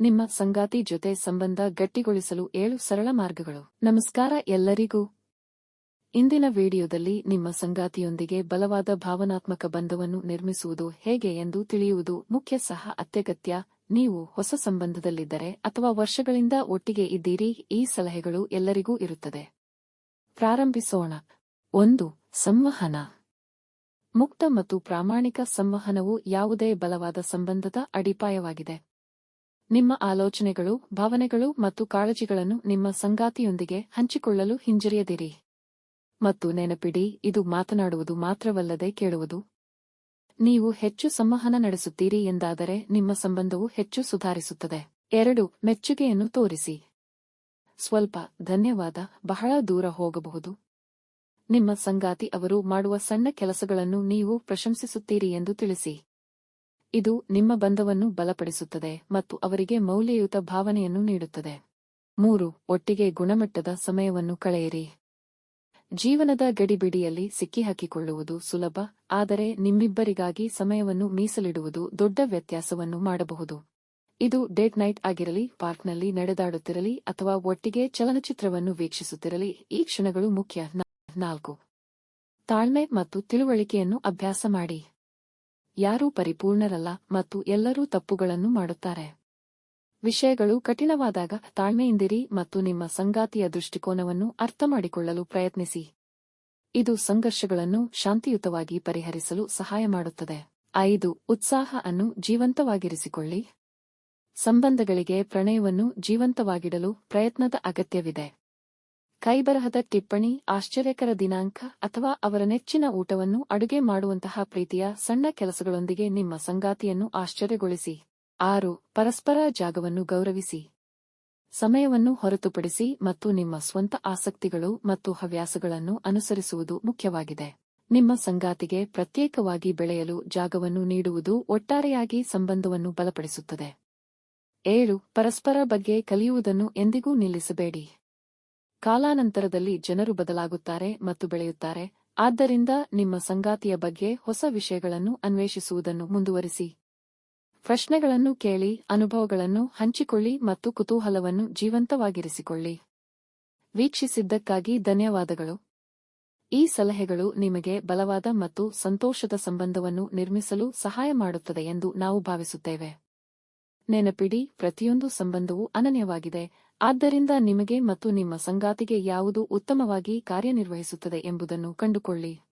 ನಿಮ್ಮ ಸಂಗಾತಿ ಜೊತೆ ಸಂಬಂಧ ಗಟ್ಟಿಗೊಳಿಸಲು ಏಳು ಸರಳ ಮಾರ್ಗಗಳು. ನಮಸ್ಕಾರ ಎಲ್ಲರಿಗೂ. ಇಂದಿನ ವಿಡಿಯೋದಲ್ಲಿ ನಿಮ್ಮ ಸಂಗಾತಿಯೊಂದಿಗೆ ಬಲವಾದ ಭಾವನಾತ್ಮಕ ಬಂಧವನ್ನು ನಿರ್ಮಿಸುವುದು ಹೇಗೆ ಎಂದು ತಿಳಿಯುವುದು ಮುಖ್ಯ ಸಹ ಅತ್ಯಗತ್ಯ. ನೀವು ಹೊಸ ಸಂಬಂಧದಲ್ಲಿದ್ದರೆ ಅಥವಾ ವರ್ಷಗಳಿಂದ ಒಟ್ಟಿಗೆ ಇದ್ದೀರಿ, ಈ ಸಲಹೆಗಳು ಎಲ್ಲರಿಗೂ ಇರುತ್ತದೆ. ಪ್ರಾರಂಭಿಸೋಣ. ಒಂದು, ಸಂವಹನ. ಮುಕ್ತ ಮತ್ತು ಪ್ರಾಮಾಣಿಕ ಸಂವಹನವು ಯಾವುದೇ ಬಲವಾದ ಸಂಬಂಧದ ಅಡಿಪಾಯವಾಗಿದೆ. ನಿಮ್ಮ ಆಲೋಚನೆಗಳು, ಭಾವನೆಗಳು ಮತ್ತು ಕಾಳಜಿಗಳನ್ನು ನಿಮ್ಮ ಸಂಗಾತಿಯೊಂದಿಗೆ ಹಂಚಿಕೊಳ್ಳಲು ಹಿಂಜರಿಯದಿರಿ. ಮತ್ತು ನೆನಪಿಡಿ, ಇದು ಮಾತನಾಡುವುದು ಮಾತ್ರವಲ್ಲದೆ ಕೇಳುವುದು. ನೀವು ಹೆಚ್ಚು ಸಂವಹನ ನಡೆಸುತ್ತೀರಿ ಎಂದಾದರೆ ನಿಮ್ಮ ಸಂಬಂಧವು ಹೆಚ್ಚು ಸುಧಾರಿಸುತ್ತದೆ. ಎರಡು, ಮೆಚ್ಚುಗೆಯನ್ನು ತೋರಿಸಿ. ಸ್ವಲ್ಪ ಧನ್ಯವಾದ, ಬಹಳ ದೂರ ಹೋಗಬಹುದು. ನಿಮ್ಮ ಸಂಗಾತಿ ಅವರು ಮಾಡುವ ಸಣ್ಣ ಕೆಲಸಗಳನ್ನು ನೀವು ಪ್ರಶಂಸಿಸುತ್ತೀರಿ ಎಂದು ತಿಳಿಸಿ. ಇದು ನಿಮ್ಮ ಬಂಧವನ್ನು ಬಲಪಡಿಸುತ್ತದೆ ಮತ್ತು ಅವರಿಗೆ ಮೌಲ್ಯಯುತ ಭಾವನೆಯನ್ನು ನೀಡುತ್ತದೆ. ಮೂರು, ಒಟ್ಟಿಗೆ ಗುಣಮಟ್ಟದ ಸಮಯವನ್ನು ಕಳೆಯಿರಿ. ಜೀವನದ ಗಡಿಬಿಡಿಯಲ್ಲಿ ಸಿಕ್ಕಿಹಾಕಿಕೊಳ್ಳುವುದು ಸುಲಭ, ಆದರೆ ನಿಮ್ಮಿಬ್ಬರಿಗಾಗಿ ಸಮಯವನ್ನು ಮೀಸಲಿಡುವುದು ದೊಡ್ಡ ವ್ಯತ್ಯಾಸವನ್ನು ಮಾಡಬಹುದು. ಇದು ಡೇಟ್ ನೈಟ್ ಆಗಿರಲಿ, ಪಾರ್ಕ್ನಲ್ಲಿ ನಡೆದಾಡುತ್ತಿರಲಿ, ಅಥವಾ ಒಟ್ಟಿಗೆ ಚಲನಚಿತ್ರವನ್ನು ವೀಕ್ಷಿಸುತ್ತಿರಲಿ, ಈ ಕ್ಷಣಗಳು ಮುಖ್ಯ. ನಾಲ್ಕು, ತಾಳ್ಮೆ ಮತ್ತು ತಿಳುವಳಿಕೆಯನ್ನು ಅಭ್ಯಾಸ ಮಾಡಿ. ಯಾರೂ ಪರಿಪೂರ್ಣರಲ್ಲ ಮತ್ತು ಎಲ್ಲರೂ ತಪ್ಪುಗಳನ್ನು ಮಾಡುತ್ತಾರೆ. ವಿಷಯಗಳು ಕಠಿಣವಾದಾಗ ತಾಳ್ಮೆಯಿಂದಿರಿ ಮತ್ತು ನಿಮ್ಮ ಸಂಗಾತಿಯ ದೃಷ್ಟಿಕೋನವನ್ನು ಅರ್ಥಮಾಡಿಕೊಳ್ಳಲು ಪ್ರಯತ್ನಿಸಿ. ಇದು ಸಂಘರ್ಷಗಳನ್ನು ಶಾಂತಿಯುತವಾಗಿ ಪರಿಹರಿಸಲು ಸಹಾಯ ಮಾಡುತ್ತದೆ. ಐದು, ಉತ್ಸಾಹ ಅನ್ನು ಜೀವಂತವಾಗಿರಿಸಿಕೊಳ್ಳಿ. ಸಂಬಂಧಗಳಿಗೆ ಪ್ರಣಯವನ್ನು ಜೀವಂತವಾಗಿಡಲು ಪ್ರಯತ್ನದ ಅಗತ್ಯವಿದೆ. ಕೈಬರಹದ ಟಿಪ್ಪಣಿ, ಆಶ್ಚರ್ಯಕರ ದಿನಾಂಕ ಅಥವಾ ಅವರ ನೆಚ್ಚಿನ ಊಟವನ್ನು ಅಡುಗೆ ಮಾಡುವಂತಹ ಪ್ರೀತಿಯ ಸಣ್ಣ ಕೆಲಸಗಳೊಂದಿಗೆ ನಿಮ್ಮ ಸಂಗಾತಿಯನ್ನು ಆಶ್ಚರ್ಯಗೊಳಿಸಿ. ಆರು, ಪರಸ್ಪರ ಜಾಗವನ್ನು ಗೌರವಿಸಿ. ಸಮಯವನ್ನು ಹೊರತುಪಡಿಸಿ ಮತ್ತು ನಿಮ್ಮ ಸ್ವಂತ ಆಸಕ್ತಿಗಳು ಮತ್ತು ಹವ್ಯಾಸಗಳನ್ನು ಅನುಸರಿಸುವುದು ಮುಖ್ಯವಾಗಿದೆ. ನಿಮ್ಮ ಸಂಗಾತಿಗೆ ಪ್ರತ್ಯೇಕವಾಗಿ ಬೆಳೆಯಲು ಜಾಗವನ್ನು ನೀಡುವುದು ಒಟ್ಟಾರೆಯಾಗಿ ಸಂಬಂಧವನ್ನು ಬಲಪಡಿಸುತ್ತದೆ. ಏಳು, ಪರಸ್ಪರ ಬಗ್ಗೆ ಕಲಿಯುವುದನ್ನು ಎಂದಿಗೂ ನಿಲ್ಲಿಸಬೇಡಿ. ಕಾಲಾನಂತರದಲ್ಲಿ ಜನರು ಬದಲಾಗುತ್ತಾರೆ ಮತ್ತು ಬೆಳೆಯುತ್ತಾರೆ. ಆದ್ದರಿಂದ ನಿಮ್ಮ ಸಂಗಾತಿಯ ಬಗ್ಗೆ ಹೊಸ ವಿಷಯಗಳನ್ನು ಅನ್ವೇಷಿಸುವುದನ್ನು ಮುಂದುವರಿಸಿ. ಪ್ರಶ್ನೆಗಳನ್ನು ಕೇಳಿ, ಅನುಭವಗಳನ್ನು ಹಂಚಿಕೊಳ್ಳಿ ಮತ್ತು ಕುತೂಹಲವನ್ನು ಜೀವಂತವಾಗಿರಿಸಿಕೊಳ್ಳಿ. ವೀಕ್ಷಿಸಿದ್ದಕ್ಕಾಗಿ ಧನ್ಯವಾದಗಳು. ಈ ಸಲಹೆಗಳು ನಿಮಗೆ ಬಲವಾದ ಮತ್ತು ಸಂತೋಷದ ಸಂಬಂಧವನ್ನು ನಿರ್ಮಿಸಲು ಸಹಾಯ ಮಾಡುತ್ತದೆ ಎಂದು ನಾವು ಭಾವಿಸುತ್ತೇವೆ. ನೆನಪಿಡಿ, ಪ್ರತಿಯೊಂದು ಸಂಬಂಧವೂ ಅನನ್ಯವಾಗಿದೆ. ಆದ್ದರಿಂದ ನಿಮಗೆ ಮತ್ತು ನಿಮ್ಮ ಸಂಗಾತಿಗೆ ಯಾವುದು ಉತ್ತಮವಾಗಿ ಕಾರ್ಯನಿರ್ವಹಿಸುತ್ತದೆ ಎಂಬುದನ್ನು ಕಂಡುಕೊಳ್ಳಿ.